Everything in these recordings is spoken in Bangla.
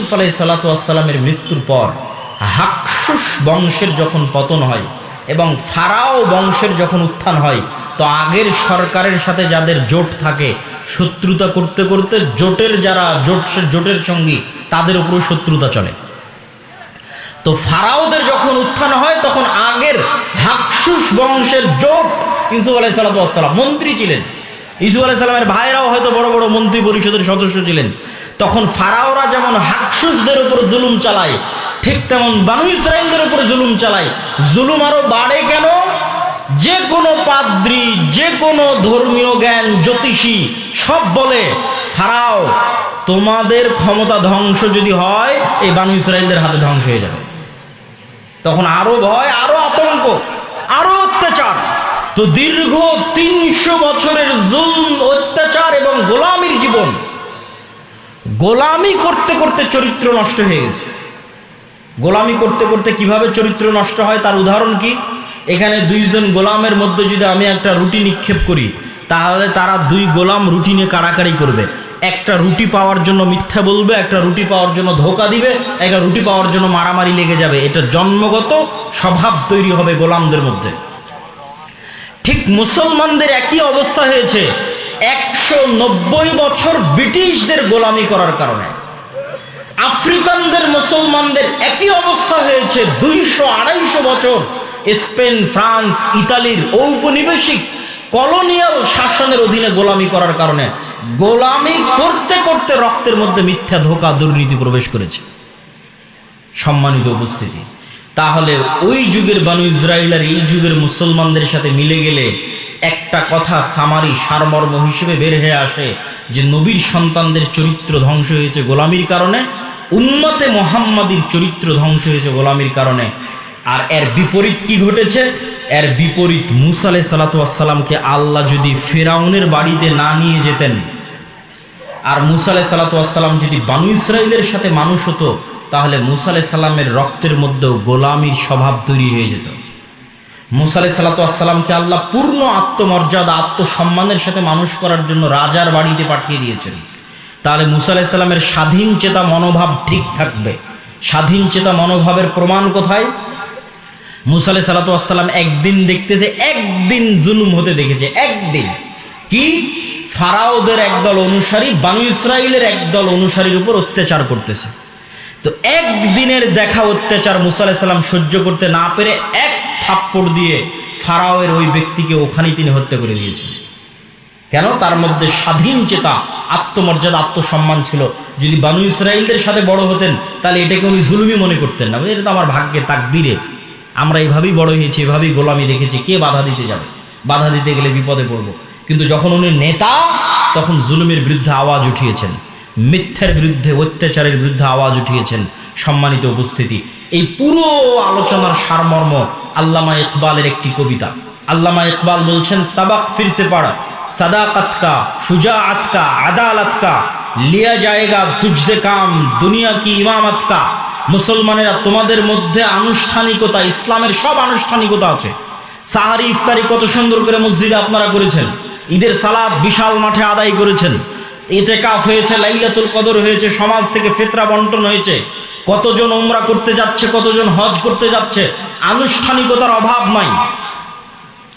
ইউসুফ আলাই সালাতামের মৃত্যুর পর হাকসুস বংশের যখন পতন হয় এবং ফারাও বংশের যখন উত্থান হয়, তো আগের সরকারের সাথে যাদের জোট থাকে, শত্রুতা করতে করতে জোটের যারা জোট জোটের সঙ্গী, তাদের উপরও শত্রুতা চলে। তো ফারাওদের যখন উত্থান হয়, তখন আগের হাকসুস বংশের জোট ইউসুফ আলাই সালাতাম মন্ত্রী ছিলেন। ইউসুফ আলাই সালামের ভাইরাও হয়তো বড় বড় মন্ত্রী পরিষদের সদস্য ছিলেন। তখন ফারাওরা যেমন হাকসুসদের উপর জুলুম চালায়, ঠিক তেমন বানু ইসরায়েলদের উপরে জুলুম চালায়। জুলুম আরও বাড়ে কেন? যে কোনো পাদ্রি, যে কোনো ধর্মীয় জ্ঞান, জ্যোতিষী সব বলে, ফারাও, তোমাদের ক্ষমতা ধ্বংস যদি হয়, এই বানু ইসরায়েলদের হাতে ধ্বংস হয়ে যাবে। তখন আরও ভয়, আরও আতঙ্ক, আরও অত্যাচার। তো দীর্ঘ তিনশো বছরের জুলম, অত্যাচার এবং গোলামির জীবন গোলামি করতে করতে চরিত্র নষ্ট হয়ে গেছে। গোলামি করতে করতে কীভাবে চরিত্র নষ্ট হয় তার উদাহরণ কি? এখানে দুইজন গোলামের মধ্যে যদি আমি একটা রুটি নিক্ষেপ করি, তাহলে তারা দুই গোলাম রুটি নিয়ে কাড়াকাড়ি করবে। একটা রুটি পাওয়ার জন্য মিথ্যা বলবে, একটা রুটি পাওয়ার জন্য ধোকা দিবে, একটা রুটি পাওয়ার জন্য মারামারি লেগে যাবে। এটা জন্মগত স্বভাব তৈরি হবে গোলামদের মধ্যে। ঠিক মুসলমানদের একই অবস্থা হয়েছে। একশো নব্বই বছর ব্রিটিশদের গোলামি করার কারণে। আফ্রিকানদের, মুসলমানদের একই অবস্থা হয়েছে দুইশো আড়াইশো বছর। স্পেন, ফ্রান্স, ইতালির ঔপনিবেশিক কলোনিয়াল শাসনের অধীনে গোলামি করার কারণে গোলামি করতে করতে রক্তের মধ্যে মিথ্যা ধোকা দুর্নীতি প্রবেশ করেছে। সম্মানিত উপস্থিতি, তাহলে ওই যুগের বানু ইসরায়েল আর এই যুগের মুসলমানদের সাথে মিলে গেলে একটা কথা সামারি সারমর্ম হিসেবে বের হয়ে আসে যে নবীর সন্তানদের চরিত্র ধ্বংস হয়েছে গোলামির কারণে উন্মতে মোহাম্মদীর চরিত্র ধ্বংস হয়েছে গোলামির কারণে। আর এর বিপরীত কি ঘটেছে? এর বিপরীত মুসালে সালাতামকে আল্লাহ যদি ফেরাউনের বাড়িতে না নিয়ে যেতেন, আর মুসালে সালাতাম যদি বানু ইসরায়েলের সাথে মানুষ হতো, তাহলে মুসালে সাল্লামের রক্তের মধ্যেও গোলামির স্বভাব তৈরি হয়ে যেত। মুসালে সালাতামকে আল্লাহ পূর্ণ আত্মমর্যাদা, আত্মসম্মানের সাথে মানুষ করার জন্য রাজার বাড়িতে পাঠিয়ে দিয়েছেন। তাহলে মুসা আলাহিসাল্লামের স্বাধীন চেতা মনোভাব ঠিক থাকবে। স্বাধীন চেতা মনোভাবের প্রমাণ কোথায়? মুসা আলাহ সাল্লাতাম একদিন দেখতেছে একদিন জুলুম হতে দেখেছে, একদিন। কি? ফারাওদের একদল অনুসারী, বানু ইসরায়েলের একদল অনুসারীর উপর অত্যাচার করতেছে। তো একদিনের দেখা অত্যাচার মুসা আলাহিসাল্লাম সহ্য করতে না পেরে এক থাপ্পড় দিয়ে ফারাওয়ের ওই ব্যক্তিকে ওখানেই তিনি হত্যা করে দিয়েছেন। কেন? তার মধ্যে স্বাধীন চেতা, আত্মমর্যাদা, আত্মসম্মান ছিল। যদি বানু ইসরায়েলদের সাথে বড় হতেন, তাহলে এটাকে উনি জুলুমি মনে করতেন না। এটা তো আমার ভাগ্যে তাক তাকদিরে। আমরা এইভাবেই বড় হয়েছি, এভাবেই গোলামি দেখেছি। কে বাধা দিতে যাবে? বাধা দিতে গেলে বিপদে পড়ব। কিন্তু যখন উনি নেতা, তখন জুলুমের বিরুদ্ধে আওয়াজ উঠিয়েছেন। মিথ্যার বিরুদ্ধে, অত্যাচারের বিরুদ্ধে আওয়াজ উঠিয়েছেন সম্মানিত উপস্থিতি। এই পুরো আলোচনার সারমর্ম আল্লামা ইকবালের একটি কবিতা। আল্লামা ইকবাল বলছেন, সাবাক ফিরসে পাড়া, সাদাকাতকা সুজা আতকা আদালতকা, লিয়া জায়গা তুজে কাম, দুনিয়া কি ইমাম আতকা মুসলমানেরা তোমাদের মধ্যে আনুষ্ঠানিকতা, ইসলামের সব আনুষ্ঠানিকতা আছে। সাহারি ইফতারি কত সুন্দর করে মসজিদে আপনারা করেছেন। ঈদের সালাদ বিশাল মাঠে আদায় করেছেন। এতে কাফ হয়েছে, লাইলাতুল কদর হয়েছে, সমাজ থেকে ফেতরা বন্টন হয়েছে। কতজন ওমরা করতে যাচ্ছে, কতজন হজ করতে যাচ্ছে, আনুষ্ঠানিকতার অভাব নাই।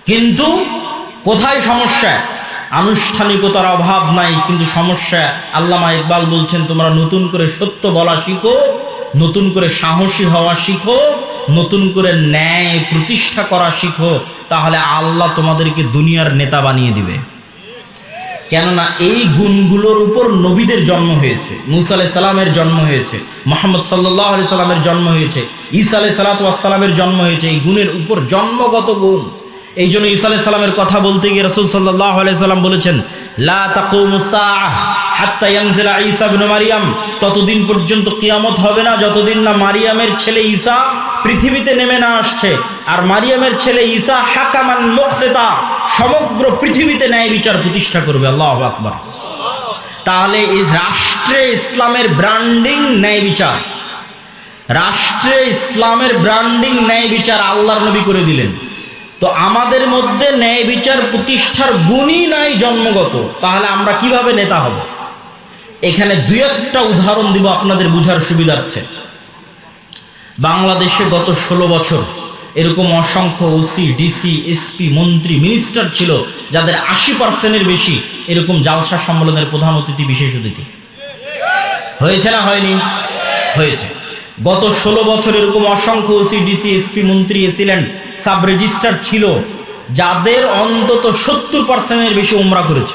কিন্তু কোথায় সমস্যা? আনুষ্ঠানিকতার অভাব নাই, কিন্তু সমস্যা, আল্লামা ইকবাল বলছেন, তোমরা নতুন করে সত্য বলা শিখো, নতুন করে সাহসী হওয়া শিখো, নতুন করে ন্যায় প্রতিষ্ঠা করা শিখো, তাহলে আল্লাহ তোমাদেরকে দুনিয়ার নেতা বানিয়ে দিবে। কেননা এই গুণগুলোর উপর নবীদের জন্ম হয়েছে, মুসা আলাই সালামের জন্ম হয়েছে, মোহাম্মদ সাল্লাহ আলি সাল্লামের জন্ম হয়েছে, ঈসা আলাই সালাতামের জন্ম হয়েছে, এই গুণের উপর জন্মগত গুণ। এই জন্য ঈসা আলাই সাল্লামের কথা বলতে গিয়ে রসুল সাল্লাহ আলাই সাল্লাম বলেছেন, লা মারিয়াম। ততদিন পর্যন্ত কিয়ামত হবে না, যতদিন না মারিয়ামের ছেলে ঈসা পৃথিবীতে নেমে না আসছে। আর মারিয়ামের ছেলে ঈসা হাকামান মুকসিতা সমগ্র পৃথিবীতে ন্যায় বিচার প্রতিষ্ঠা করবে, আল্লাহ আকবার। তাহলে এই রাষ্ট্রে ইসলামের ব্র্যান্ডিং ন্যায় বিচার। রাষ্ট্রে ইসলামের ব্র্যান্ডিং ন্যায় বিচার আল্লাহর নবী করে দিলেন। তো আমাদের মধ্যে ন্যায় বিচার প্রতিষ্ঠার গুণই নাই জন্মগত। তাহলে আমরা কীভাবে নেতা হব? এখানে দুই একটা উদাহরণ দিব আপনাদের বুঝার সুবিধার্থে। বাংলাদেশে গত ষোলো বছর এরকম অসংখ্য ওসি ডিসি এসপি মন্ত্রী মিনিস্টার ছিল, যাদের আশি পার্সেন্টের বেশি এরকম জালসা সম্মেলনের প্রধান অতিথি, বিশেষ অতিথি। হয়েছে না হয়নি? হয়েছে। গত ষোলো বছর এরকম অসংখ্য ওসি ডিসি এসপি মন্ত্রী এসিলেন সাব রেজিস্ট্রার ছিল, যাদের অন্তত সত্তর পার্সেন্টের বেশি উমরা করেছে।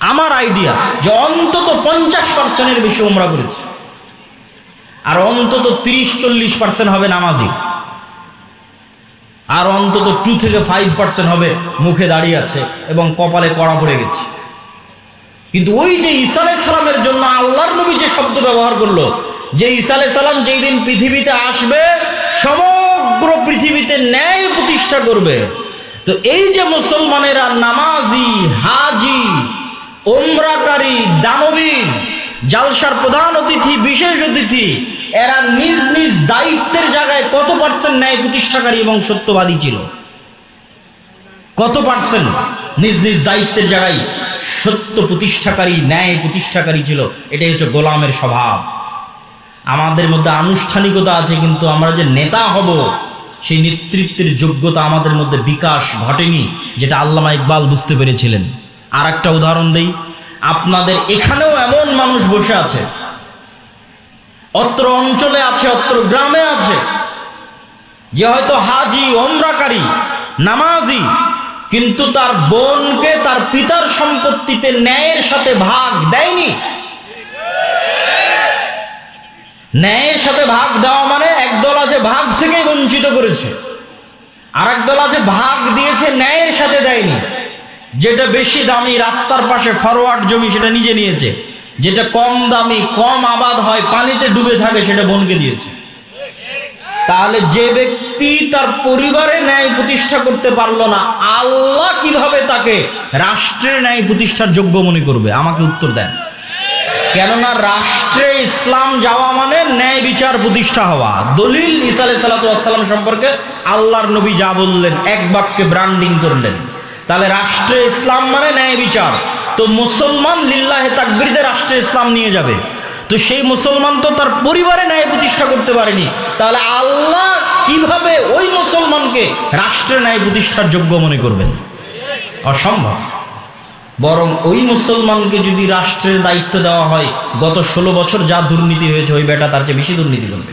আমার আইডিয়া যে অন্তত পঞ্চাশ পার্সেন্টের বেশি উমরা করেছে। আর অন্তত তিরিশ চল্লিশ পার্সেন্ট হবে নামাজি। আর অন্তত টু থেকে ফাইভ পার্সেন্ট হবে মুখে দাঁড়িয়ে আছে এবং কপালে কড়া পড়ে গেছে। কিন্তু ওই যে ঈসা সালামের জন্য আল্লাহর নবী যে শব্দ ব্যবহার করল, যে ঈসা সালাম যেই দিন পৃথিবীতে আসবে, সমগ্র পৃথিবীতে ন্যায় প্রতিষ্ঠা করবে। তো এই যে মুসলমানেরা নামাজি, হাজি ওমরাকারী দানবীর, জালসার প্রধান অতিথি, বিশেষ অতিথি এরা নিজ নিজ দায়িত্বের জায়গায় কত পার্সেন্ট ন্যায় প্রতিষ্ঠাকারী এবং সত্যবাদী ছিল? কত পার্সেন্ট নিজ নিজ দায়িত্বের জায়গায় সত্য প্রতিষ্ঠাকারী, ন্যায় প্রতিষ্ঠাকারী ছিল? এটাই হচ্ছে গোলামের স্বভাব। আমাদের মধ্যে আনুষ্ঠানিকতা আছে, কিন্তু আমরা যে নেতা হব, সেই নেতৃত্বের যোগ্যতা আমাদের মধ্যে বিকাশ ঘটেনি, যেটা আল্লামা ইকবাল বুঝতে পেরেছিলেন। আর একটা উদাহরণ দেই, আপনাদের এখানেও এমন মানুষ বসে আছে অত্র অঞ্চলে আছে, অত্র গ্রামে আছে। যে হয়তো হাজি, ওমরাকারী, নামাজি, কিন্তু তার বোনকে, তার পিতার সম্পত্তিতে ন্যায়ের সাথে ভাগ দেয়নি। ন্যায়ের সাথে ভাগ দেওয়া মানে একদল আছে ভাগ থেকে বঞ্চিত করেছে। আর একদল আছে ভাগ দিয়েছে, ন্যায়ের সাথে দেয়নি। যেটা বেশি দামি রাস্তার পাশে ফরওয়ার্ড জমি সেটা নিজে নিয়েছে। যেটা কম দামি, কম আবাদ হয়, পানিতে ডুবে থাকে, সেটা বোনকে দিয়েছে। তাহলে যে ব্যক্তি তার পরিবারে ন্যায় প্রতিষ্ঠা করতে পারল না, আল্লাহ কীভাবে তাকে রাষ্ট্রের ন্যায় প্রতিষ্ঠার যোগ্য মনে করবে? আমাকে উত্তর দেন। কেননা রাষ্ট্রে ইসলাম যাওয়া মানে ন্যায় বিচার প্রতিষ্ঠা হওয়া। দলিল ইসা সাল্লাম সম্পর্কে আল্লাহর নবী যা বললেন, এক বাক্যে ব্র্যান্ডিং করলেন। তাহলে রাষ্ট্রে ইসলাম মানে ন্যায় বিচার। তো মুসলমান লিল্লাহে তাকবিরতে রাষ্ট্রে ইসলাম নিয়ে যাবে। তো সেই মুসলমান তো তার পরিবারে ন্যায় প্রতিষ্ঠা করতে পারেনি। তাহলে আল্লাহ কীভাবে ওই মুসলমানকে রাষ্ট্রে ন্যায় প্রতিষ্ঠার যোগ্য মনে করবেন? অসম্ভব। বরং ওই মুসলমানকে যদি রাষ্ট্রের দায়িত্ব দেওয়া হয়, গত ষোলো বছর যা দুর্নীতি হয়েছে, ওই বেটা তার চেয়ে বেশি দুর্নীতি করবে।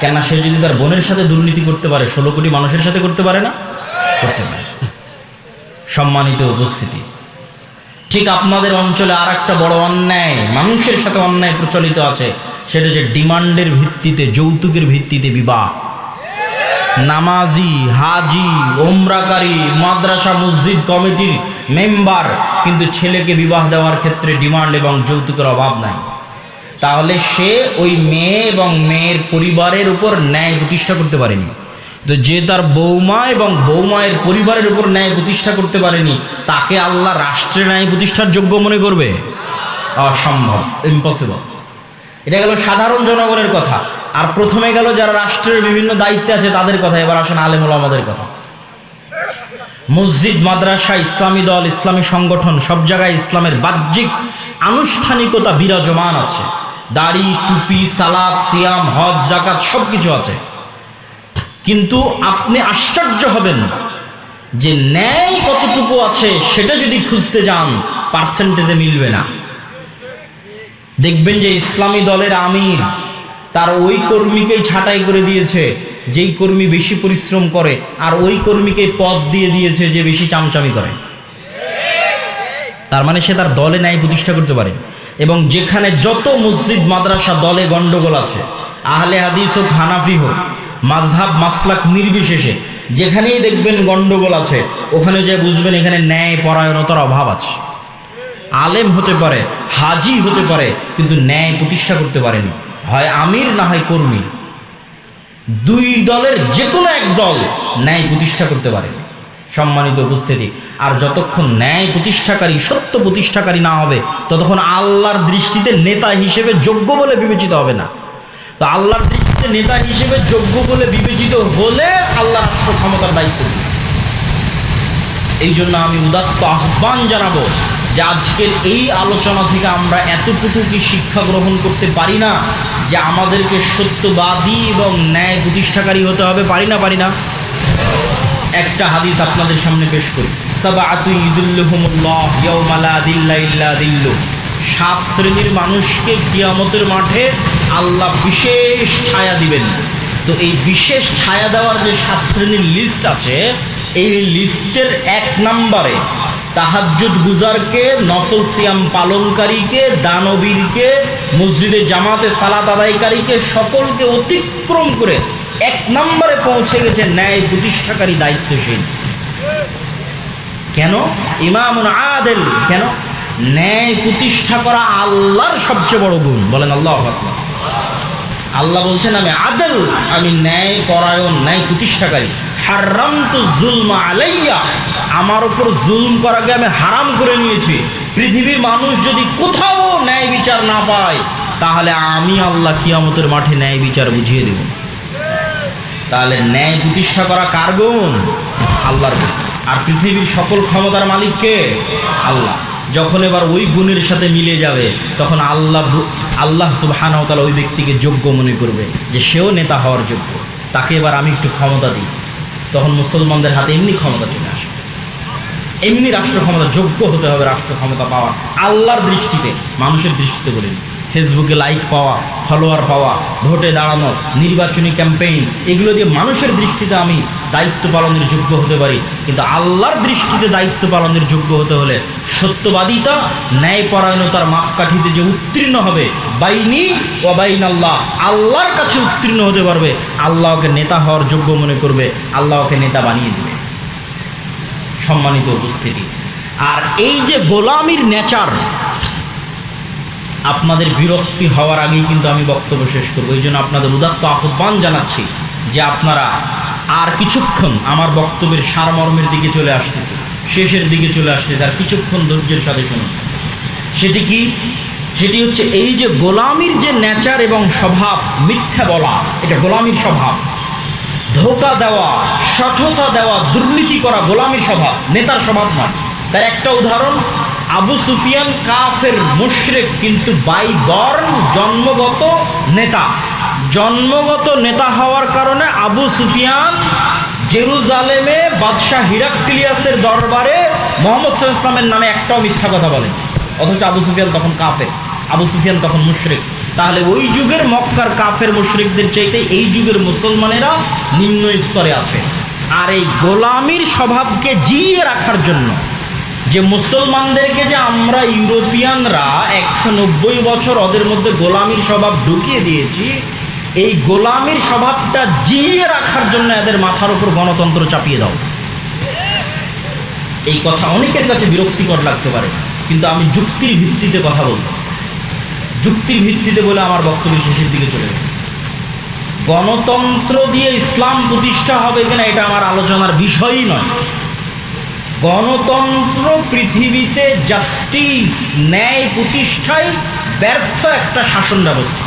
কেননা সে যদি তার বোনের সাথে দুর্নীতি করতে পারে, ষোলো কোটি মানুষের সাথে করতে পারে না? করতে পারে। সম্মানিত উপস্থিতি। ঠিক আপনাদের অঞ্চলে আর একটা বড় অন্যায়, মানুষের সাথে অন্যায় প্রচলিত আছে, সেটা যে ডিমান্ডের ভিত্তিতে, যৌতুকের ভিত্তিতে বিবাহ। নামাজি, হাজি, ওমরাকারী, মাদ্রাসা, মসজিদ কমিটির মেম্বার, কিন্তু ছেলেকে বিবাহ দেওয়ার ক্ষেত্রে ডিমান্ড এবং যৌতুকের অভাব নাই। তাহলে সে ওই মেয়ে এবং মেয়ের পরিবারের উপর ন্যায় প্রতিষ্ঠা করতে পারেনি। তো যে তার বৌমা এবং বৌমায়ের পরিবারের উপর ন্যায় প্রতিষ্ঠা করতে পারেনি, তাকে আল্লাহ রাষ্ট্রে ন্যায় প্রতিষ্ঠার যোগ্য মনে করবে? অসম্ভব ইম্পসিবল এটা গেল সাধারণ জনগণের কথা। আর প্রথমে গেল যারা রাষ্ট্রের বিভিন্ন দায়িত্বে আছে, তাদের কথা। এবার আসেন আলেমুল আমাদের কথা। মসজিদ, মাদ্রাসা, ইসলামী দল, ইসলামী সংগঠন, সব জায়গায় ইসলামের বাহ্যিক আনুষ্ঠানিকতা বিরাজমান আছে। দাড়ি, টুপি সালাদ সিয়াম, হজ জাকাত সব কিছু আছে। কিন্তু আপনি আশ্চর্য হবেন যে ন্যায় কতটুকু আছে সেটা যদি খুঁজতে যান পার্সেন্টেজে মিলবে না। দেখবেন যে ইসলামী দলের আমির তার ওই কর্মীকেই ছাঁটাই করে দিয়েছে, যেই কর্মী বেশি পরিশ্রম করে, আর ওই কর্মীকে পদ দিয়ে দিয়েছে যে বেশি চামচামি করে। তার মানে সে তার দলে ন্যায় প্রতিষ্ঠা করতে পারে। এবং যেখানে যত মসজিদ, মাদ্রাসা, দলে গন্ডগোল আছে, আহলে হাদিস হোক, হানাফি হোক মাঝহাব মাসলাক নির্বিশেষে, যেখানেই দেখবেন গন্ডগোল আছে, ওখানে যে বুঝবেন এখানে ন্যায় পরায়ণতার অভাব আছে। আলেম হতে পারে, হাজি হতে পারে, কিন্তু ন্যায় প্রতিষ্ঠা করতে পারেনি। হয় আমির না হয় কর্মী। দুই দলের যে কোনো এক দল ন্যায় প্রতিষ্ঠা করতে পারে। সম্মানিত উপস্থিতি, আর যতক্ষণ ন্যায় প্রতিষ্ঠাকারী, সত্য প্রতিষ্ঠাকারী না হবে, ততক্ষণ আল্লাহর দৃষ্টিতে নেতা হিসেবে যোগ্য বলে বিবেচিত হবে না। তো আল্লাহর দৃষ্টিতে নেতা হিসেবে যোগ্য বলে বিবেচিত হলে আল্লাহ রাষ্ট্র ক্ষমতার দায়িত্ব। এই জন্য আমি উদাত্ত আহ্বান জানাব যে আজকের এই আলোচনা থেকে আমরা এতটুকু কি শিক্ষা গ্রহণ করতে পারি না যে আমাদেরকে সত্যবাদী এবং ন্যায় প্রতিষ্ঠাকারী হতে হবে? পারি না পারি না। একটা হাদিস আপনাদের সামনে পেশ করি। সাবাআতু ইদুল্লুহুমুল্লাহ ইয়াউমা লা দিল্লা ইল্লা দিল্লু। সাত শ্রেণির মানুষকে কিয়ামতের মাঠে আল্লাহ বিশেষ ছায়া দিবেন। তো এই বিশেষ ছায়া দেওয়ার যে সাত শ্রেণির লিস্ট আছে, এই লিস্টের এক নাম্বারে তাহাজ্জুদ গুজারকে, নফল সিয়াম পালনকারীকে, দানবীরকে, মসজিদে জামাতে সালাত আদায়কারীকে সকলকে অতিক্রম করে এক নম্বরে পৌঁছে গেছে ন্যায় প্রতিষ্ঠাকারী দায়িত্বশীল। কেন? ইমাম আদেল। কেন? ন্যায় প্রতিষ্ঠা করা আল্লাহর সবচেয়ে বড় গুণ। বলেন আল্লাহ। আল্লাহ বলছেন, আমি আদেল, আমি ন্যায় পরায়ণ, ন্যায় প্রতিষ্ঠাকারী। হারাম তো জুলমা আলাইয়া, আমার উপর জুলম করাকে আমি হারাম করে নিয়েছি। পৃথিবীর মানুষ যদি কোথাও ন্যায় বিচার না পায়, তাহলে আমি আল্লাহ কিয়ামতের মাঠে ন্যায় বিচার বুঝিয়ে দেব। তাহলে ন্যায় প্রতিষ্ঠা করা কার গুণ? আল্লাহর আর পৃথিবীর সকল ক্ষমতার মালিককে আল্লাহ। যখন এবার ওই গুণের সাথে মিলে যাবে, তখন আল্লাহ আল্লাহ সুবাহানতালা ওই ব্যক্তিকে যোগ্য মনে করবে যে সেও নেতা হওয়ার যোগ্য। তাকে এবার আমি একটু ক্ষমতা দিই। তখন মুসলমানদের হাতে এমনি ক্ষমতা চলে আসে এমনি রাষ্ট্র ক্ষমতা, যোগ্য হতে হবে রাষ্ট্র ক্ষমতা পাওয়ার। আল্লাহর দৃষ্টিতে, মানুষের দৃষ্টিতে বলিনি ফেসবুকে লাইক পাওয়া, ফলোয়ার পাওয়া, ভোটে দাঁড়ানো, নির্বাচনী ক্যাম্পেইন, এগুলো দিয়ে মানুষের দৃষ্টিতে আমি দায়িত্ব পালনের যোগ্য হতে পারি। কিন্তু আল্লাহর দৃষ্টিতে দায়িত্ব পালনের যোগ্য হতে হলে সত্যবাদিতা, ন্যায়পরায়ণতার মাপকাঠিতে যে উত্তীর্ণ হবে, বাইনি ও বাইন আল্লাহ আল্লাহর কাছে উত্তীর্ণ হতে পারবে আল্লাহকে নেতা হওয়ার যোগ্য মনে করবে আল্লাহকে নেতা বানিয়ে দেবে। সম্মানিত উপস্থিতি। আর এই যে গোলামির নেচার আপনাদের বিরক্তি হওয়ার আগেই কিন্তু আমি বক্তব্য শেষ করব। এই জন্য আপনাদের উদাত্ত আহ্বান জানাচ্ছি যে আপনারা আর কিছুক্ষণ আমার বক্তব্যের সারমর্মের দিকে চলে আসতেছে, শেষের দিকে চলে আসতেছে, আর কিছুক্ষণ ধৈর্যের সাথে শুনুন। সেটি কি? সেটি হচ্ছে এই যে গোলামির যে নেচার এবং স্বভাব, মিথ্যা বলা, এটা গোলামির স্বভাব। ধোকা দেওয়া সঠতা দেওয়া, দুর্নীতি করা গোলামীর স্বভাব, নেতার স্বভাব নয়। তার একটা উদাহরণ আবু সুফিয়ান কাফের মুশরেক কিন্তু বাই বর্ণ জন্মগত নেতা। জন্মগত নেতা হওয়ার কারণে আবু সুফিয়ান জেরুজালেমে বাদশাহ হিরাক্লিয়াসের দরবারে মোহাম্মদ ইসলামের নামে একটাও মিথ্যা কথা বলেন। অথচ আবু সুফিয়ান তখন কাফের, আবু সুফিয়ান তখন মুশরিক। তাহলে ওই যুগের মক্কার কাফের মুশরিকদের চাইতে এই যুগের মুসলমানেরা নিম্ন স্তরে আছে। আর এই গোলামির স্বভাবকে জিয়ে রাখার জন্য যে মুসলমানদেরকে যে আমরা ইউরোপিয়ানরা একশো নব্বই বছর ওদের মধ্যে গোলামির স্বভাব ঢুকিয়ে দিয়েছি, এই গোলামির স্বভাবটা জিয়ে রাখার জন্য এদের মাথার উপর গণতন্ত্র চাপিয়ে দাও। এই কথা অনেকের কাছে বিরক্তিকর লাগতে পারে, কিন্তু আমি যুক্তির ভিত্তিতে কথা বলব। যুক্তির ভিত্তিতে বলে আমার বক্তব্য শেষের দিকে চলে যাবে। গণতন্ত্র দিয়ে ইসলাম প্রতিষ্ঠা হবে কিনা এটা আমার আলোচনার বিষয়ই নয়। গণতন্ত্র পৃথিবীতে জাস্টিস ন্যায় প্রতিষ্ঠায় ব্যর্থ একটা শাসন ব্যবস্থা।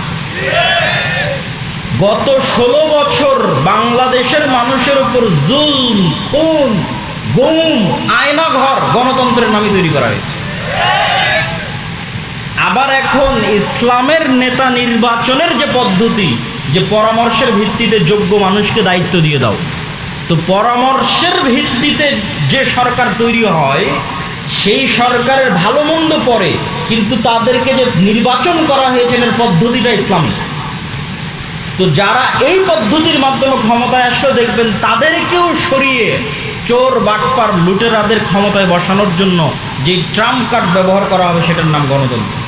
গত ষোলো বছর বাংলাদেশের মানুষের উপর জুল খুন, গুম, আয়নাঘর গণতন্ত্রের নামে তৈরি করা হয়েছে। আবার এখন ইসলামের নেতা নির্বাচনের যে পদ্ধতি, যে পরামর্শের ভিত্তিতে যোগ্য মানুষকে দায়িত্ব দিয়ে দাও। তো পরামর্শের ভিত্তিতে যে সরকার তৈরি হয়, সেই সরকারের ভালো মন্দ পরে কিন্তু তাদেরকে যে নির্বাচন করা হয়েছে এর পদ্ধতিটা ইসলামিক তো যারা এই পদ্ধতির মাধ্যমে ক্ষমতায় আসলে, দেখবেন তাদেরকেও সরিয়ে চোর, বাটপার, লুটেরাদের ক্ষমতায় বসানোর জন্য যে ট্রাম্প কার্ড ব্যবহার করা হবে, সেটার নাম গণতন্ত্র।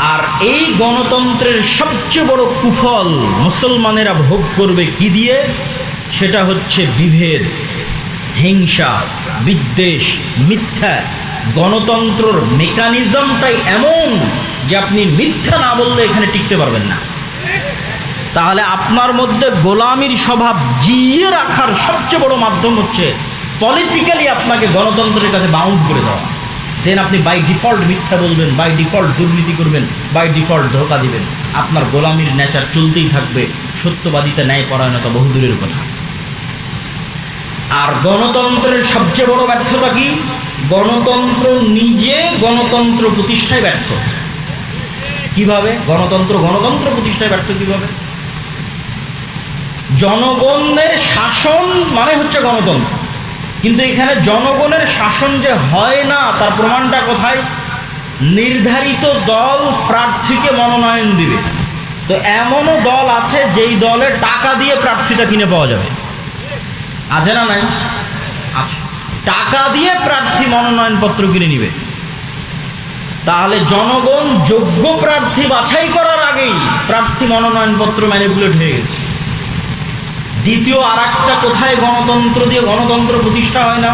আর এই গণতন্ত্রের সবচেয়ে বড় কুফল মুসলমানেরা ভোগ করবে কি দিয়ে? সেটা হচ্ছে বিভেদ, হিংসা, বিদ্বেষ, মিথ্যা। গণতন্ত্রর মেকানিজমটাই এমন যে আপনি মিথ্যা না বললে এখানে টিকতে পারবেন না। তাহলে আপনার মধ্যে গোলামির স্বভাব জিয়ে রাখার সবচেয়ে বড় মাধ্যম হচ্ছে পলিটিক্যালি আপনাকে গণতন্ত্রের কাছে বাউন্ড করে দেওয়া। দেন আপনি বাই ডিফল্ট মিথ্যা বলবেন বাই ডিফল্ট দুর্নীতি করবেন বাই ডিফল্ট ধোকা দিবেন। আপনার গোলামির নেচার চলতেই থাকবে, সত্যবাদিতা ন্যায় পরায়ণতা বহুদূরের কথা। আর গণতন্ত্রের সবচেয়ে বড় ব্যর্থতা কি? গণতন্ত্র নিজে গণতন্ত্র প্রতিষ্ঠায় ব্যর্থ। কীভাবে? গণতন্ত্র গণতন্ত্র প্রতিষ্ঠায় ব্যর্থ কীভাবে? জনগণের শাসন মানে হচ্ছে গণতন্ত্র। কিন্তু এখানে জনগণের শাসন যে হয় না, তার প্রমাণটা কোথায়? নির্ধারিত দল প্রার্থীকে মনোনয়ন দিবে। তো এমনও দল আছে যেই দলে টাকা দিয়ে প্রার্থীটা কিনে পাওয়া যাবে। আছে না নাই? আছে টাকা দিয়ে প্রার্থী মনোনয়নপত্র কিনে নিবে। তাহলে জনগণ যোগ্য প্রার্থী বাছাই করার আগেই প্রার্থী মনোনয়নপত্র ম্যানিপুলেট হয়ে গেছে। দ্বিতীয় আর একটা কোথায় গণতন্ত্র দিয়ে গণতন্ত্র প্রতিষ্ঠা হয় না?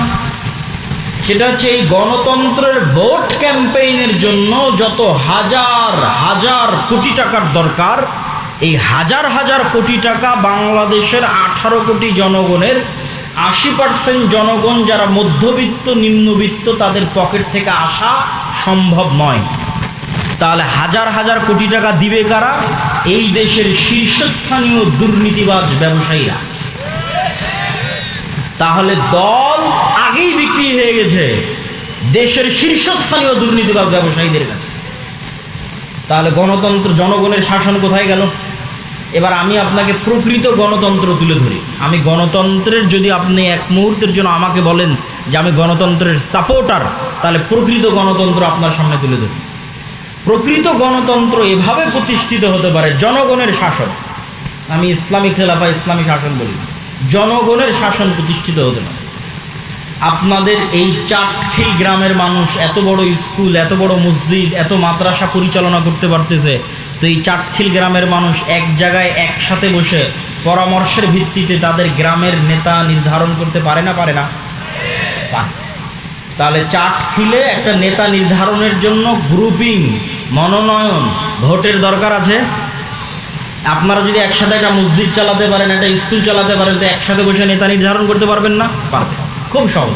সেটা হচ্ছে এই গণতন্ত্রের ভোট ক্যাম্পেইনের জন্য যত হাজার হাজার কোটি টাকার দরকার, এই হাজার হাজার কোটি টাকা বাংলাদেশের আঠারো কোটি জনগণের, আশি পার্সেন্ট জনগণ যারা মধ্যবিত্ত, নিম্নবিত্ত, তাদের পকেট থেকে আসা সম্ভব নয়। তাহলে হাজার হাজার কোটি টাকা দিবে কারা? এই দেশের শীর্ষস্থানীয় দুর্নীতিবাজ ব্যবসায়ীরা। তাহলে দল আগেই বিক্রি হয়ে গেছে দেশের শীর্ষস্থানীয় দুর্নীতিবাজ ব্যবসায়ীদের কাছে। তাহলে গণতন্ত্র, জনগণের শাসন কোথায় গেল? এবার আমি আপনাকে প্রকৃত গণতন্ত্র তুলে ধরি। আমি গণতন্ত্রের যদি আপনি এক মুহূর্তের জন্য আমাকে বলেন যে আমি গণতন্ত্রের সাপোর্টার, তাহলে প্রকৃত গণতন্ত্র আপনার সামনে তুলে ধরি। প্রকৃত গণতন্ত্র এভাবে প্রতিষ্ঠিত হতে পারে, জনগণের শাসন। আমি ইসলামী খেলাফা, ইসলামী শাসন বলি। জনগণের শাসন প্রতিষ্ঠিত হতে পারে। আপনাদের এই চাটখিল গ্রামের মানুষ এত বড় স্কুল, এত বড় মসজিদ, এত মাদ্রাসা পরিচালনা করতে পারতেছে, তো এই চাটখিল গ্রামের মানুষ এক জায়গায় একসাথে বসে পরামর্শের ভিত্তিতে তাদের গ্রামের নেতা নির্ধারণ করতে পারে না পারে না? পারে। তাহলে চাটখিলে একটা নেতা নির্ধারণের জন্য গ্রুপিং মনোনয়ন, ভোটের দরকার আছে। আপনারা যদি একসাথে একটা মসজিদ চালাতে পারেন, একটা স্কুল চালাতে পারেন, তো একসাথে বসে নেতা নির্ধারণ করতে পারবেন না? পারবেন খুব সহজ।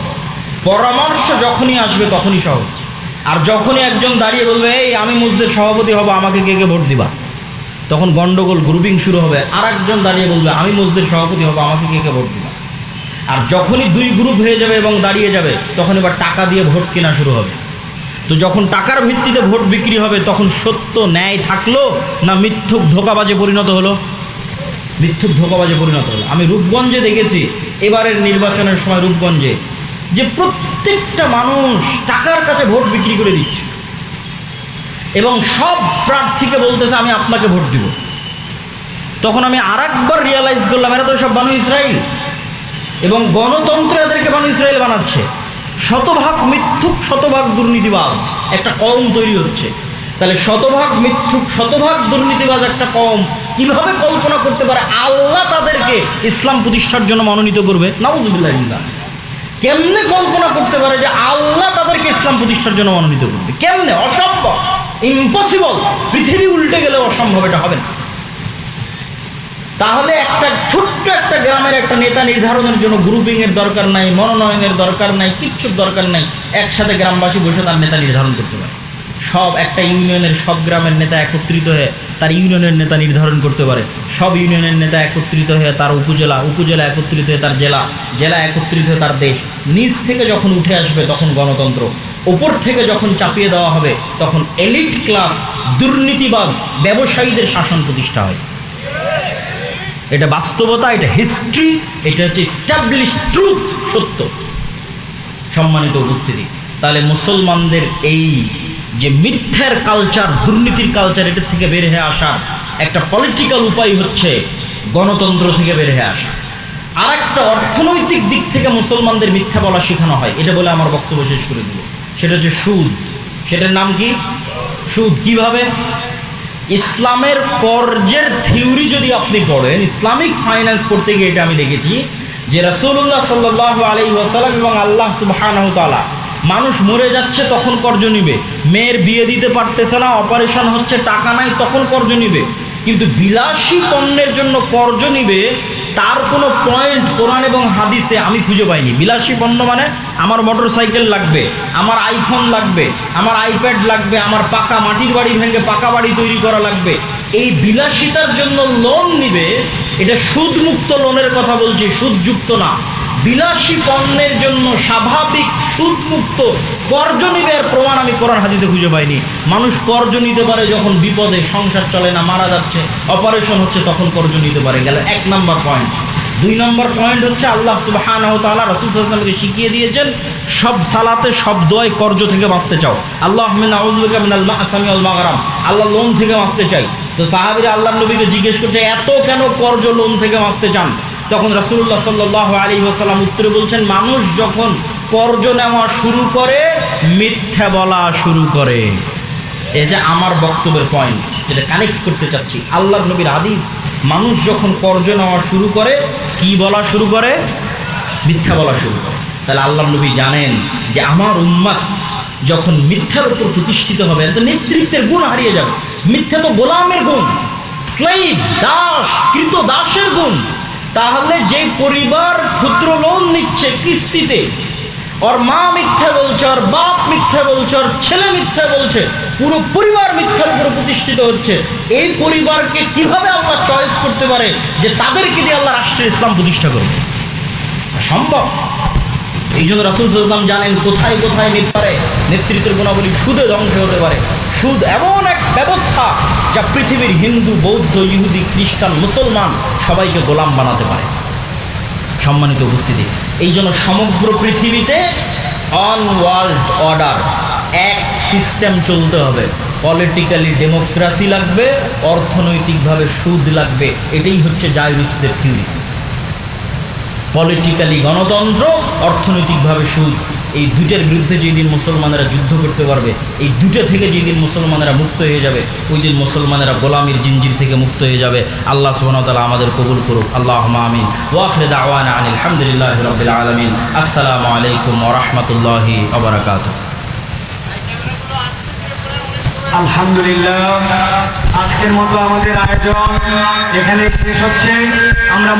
পরামর্শ যখনই আসবে, তখনই সহজ। আর যখনই একজন দাঁড়িয়ে বলবে, এই, আমি মসজিদের সভাপতি হব, আমাকে কে কে ভোট দিবা? তখন গন্ডগোল গ্রুপিং শুরু হবে। আর একজন দাঁড়িয়ে বলবে, আমি মসজিদের সভাপতি হব, আমাকে কে কে ভোট দিবা? আর যখনই দুই গ্রুপ হয়ে যাবে এবং দাঁড়িয়ে যাবে, তখন এবার টাকা দিয়ে ভোট কেনা শুরু হবে। তো যখন টাকার ভিত্তিতে ভোট বিক্রি হবে, তখন সত্য ন্যায় থাকল না মিথ্যুক ধোকাবাজে পরিণত হলো? মিথ্যুক ধোকাবাজে পরিণত হলো। আমি রূপগঞ্জে দেখেছি, এবারের নির্বাচনের সময় রূপগঞ্জে, যে প্রত্যেকটা মানুষ টাকার কাছে ভোট বিক্রি করে দিচ্ছে। এবং সব প্রার্থীকে বলতেছে, আমি আপনাকে ভোট দিব। তখন আমি আর একবার রিয়ালাইজ করলাম, এরা তো সব বানু ইসরায়েল এবং গণতন্ত্র এদেরকে বানু ইসরায়েল বানাচ্ছে। শতভাগ মিথ্যুক, শতভাগ দুর্নীতিবাজ একটা কম তৈরি হচ্ছে। তাহলে শতভাগ মিথ্যুক, শতভাগ দুর্নীতিবাজ একটা কম কীভাবে কল্পনা করতে পারে আল্লাহ তাদেরকে ইসলাম প্রতিষ্ঠার জন্য মনোনীত করবে? নাউজুবিল্লাহ কেমনে কল্পনা করতে পারে যে আল্লাহ তাদেরকে ইসলাম প্রতিষ্ঠার জন্য মনোনীত করবে? কেমনে? অসম্ভব। ইম্পসিবল পৃথিবী উল্টে গেলে অসম্ভব, এটা হবে না। তাহলে একটা ছোট্ট একটা গ্রামের একটা নেতা নির্ধারণের জন্য গ্রুপিং এর দরকার নাই, মনোনয়নের দরকার নাই, কিচ্ছুর দরকার নাই, একসাথে গ্রামবাসী বসে তার নেতা নির্ধারণ করতে পারে। সব একটা ইউনিয়নের সব গ্রামের নেতা একত্রিত হয়ে তার ইউনিয়নের নেতা নির্ধারণ করতে পারে। সব ইউনিয়নের নেতা একত্রিত হয়ে তার উপজেলা উপজেলা একত্রিত হয়ে তার জেলা জেলা একত্রিত হয়ে তার দেশ। নিচ থেকে যখন উঠে আসবে তখন গণতন্ত্র। ওপর থেকে যখন চাপিয়ে দেওয়া হবে তখন এলিট ক্লাস দুর্নীতিবাদ ব্যবসায়ীদের শাসন প্রতিষ্ঠা হয়। এটা বাস্তবতা, এটা হিস্ট্রি এটা হচ্ছে স্টাবলিশ ট্রুথ সত্য। সম্মানিত উপস্থিতি, তাহলে মুসলমানদের এই যে মিথ্যার কালচার দুর্নীতির কালচার এটার থেকে বের হয়ে আসার একটা পলিটিক্যাল উপায় হচ্ছে গণতন্ত্র থেকে বের হয়ে আসা। আর একটা অর্থনৈতিক দিক থেকে মুসলমানদের মিথ্যা বলা শেখানো হয়, এটা বলে আমার বক্তব্য শেষ করে দিব। সেটা হচ্ছে সুদ। সেটার নাম কি? সুদ। কীভাবে? ইসলামের কর্জের থিওরি যদি আপনি পড়েন ইসলামিক ফাইন্যান্স করতে গিয়ে এটা আমি দেখেছি যে রসুল্লাহ সাল্লাহ আলী ওয়াসালাম এবং আল্লাহ সুবাহানহতালা মানুষ মরে যাচ্ছে তখন কর্জ নিবে। মেয়ের বিয়ে দিতে পারতেছে না, অপারেশন হচ্ছে, টাকা নাই, তখন কর্জ নিবে। কিন্তু বিলাসী পণ্যের জন্য কর্জ নিবে তার কোনো পয়েন্ট কোরআন এবং হাদিসে আমি খুঁজে পাইনি। বিলাসী পণ্য মানে আমার মোটর সাইকেল লাগবে, আমার আইফোন লাগবে, আমার আইপ্যাড লাগবে, আমার পাকা মাটির বাড়ি ভেঙে পাকা বাড়ি তৈরি করা লাগবে। এই বিলাসিতার জন্য লোন নিবে, এটা সুদমুক্ত লোনের কথা বলছি, সুদযুক্ত না। বিলাসী পণ্যের জন্য স্বাভাবিক সুদমুক্ত কর্জ নিবের প্রমাণ আমি কোরআন হাদিসে খুঁজে পাইনি। মানুষ কর্জ নিতে পারে যখন বিপদে সংসার চলে না, মারা যাচ্ছে, অপারেশন হচ্ছে তখন কর্জ নিতে পারে। গেল এক নম্বর পয়েন্ট দুই নম্বর পয়েন্ট হচ্ছে আল্লাহ সুবাহান তাআলা রাসূল সাল্লাল্লাহু শিখিয়ে দিয়েছেন, সব সালাতে সব দোয়ায় কর্জ থেকে বাঁচতে চাও। আল্লাহ মাগরাম। আল্লাহ লোন থেকে বাঁচতে চাই। তো সাহাবীরা আল্লাহ নবীকে জিজ্ঞেস করছে, এত কেন কর্জ লোন থেকে বাঁচতে চান? তখন রাসূলুল্লাহ সাল্লাল্লাহু আলাইহি ওয়াসাল্লাম উত্তরে বলছেন, মানুষ যখন কর্জ নেওয়া শুরু করে, মিথ্যা বলা শুরু করে। এটা আমার বক্তব্যের পয়েন্ট যেটা কানেক্ট করতে চাচ্ছি, আল্লাহর নবীর হাদিস, মানুষ যখন কর্জ নেওয়া শুরু করে, কি বলা শুরু করে? মিথ্যা বলা শুরু করে। তাহলে আল্লাহর নবী জানেন যে আমার উম্মাত যখন মিথ্যার উপর প্রতিষ্ঠিত হবে তো নেতৃত্বের গুণ হারিয়ে যাবে। মিথ্যা তো গোলামের গুণ স্লেভ দাস, কৃত দাসের গুণ। তাহলে যে পরিবার ক্ষুদ্র লোন নিচ্ছে কিস্তিতে, ওর মা মিথ্যা বলছে, ওর বাপ মিথ্যা বলছে, ওর ছেলে মিথ্যা বলছে, পুরো পরিবার মিথ্যার উপরে প্রতিষ্ঠিত হচ্ছে। এই পরিবারকে কীভাবে আল্লাহ চয়েস করতে পারে যে তাদেরকে দিয়ে আল্লাহ রাষ্ট্রের ইসলাম প্রতিষ্ঠা করবে সম্ভব। এই জন্য রাসুল জানেন, কোথায় কোথায় মিথ্যারে নেতৃত্বের গুণাবলী সুদে ধ্বংস হতে পারে। সুদ এমন এক ব্যবস্থা যা পৃথিবীর হিন্দু, বৌদ্ধ, ইহুদি, খ্রিস্টান, মুসলমান সবাইকে গোলাম বানাতে পারে। সম্মানিত উপস্থিতি, এই জন্য সমগ্র পৃথিবীতে অন ওয়ার্ল্ড অর্ডার এক সিস্টেম চলতে হবে। পলিটিক্যালি ডেমোক্রেসি লাগবে, অর্থনৈতিকভাবে সুদ লাগবে, এটাই হচ্ছে জায়রুসদের থিওরি পলিটিক্যালি গণতন্ত্র, অর্থনৈতিকভাবে সুদ। এই দুটের বিরুদ্ধে যেদিন মুসলমানেরা যুদ্ধ করতে পারবে, এই দুটো থেকে যেদিন মুসলমানেরা মুক্ত হয়ে যাবে, ওই দিন মুসলমানেরা গোলামির জিঞ্জির থেকে মুক্ত হয়ে যাবে। আল্লাহ সুবহানাহু আমাদের কবুল করুক। আল্লাহ আমিন। ওয়াফরে দাওয়ানা আনিল আলহামদুলিল্লাহ রবিল আলমিন। আসসালামু আলাইকুম ওরহমতুল্লাহি আবরাকাতুহ আলহামদুলিল্লাহ, আজকের মতো আমাদের আয়োজন এখানে শেষ হচ্ছে। আমরা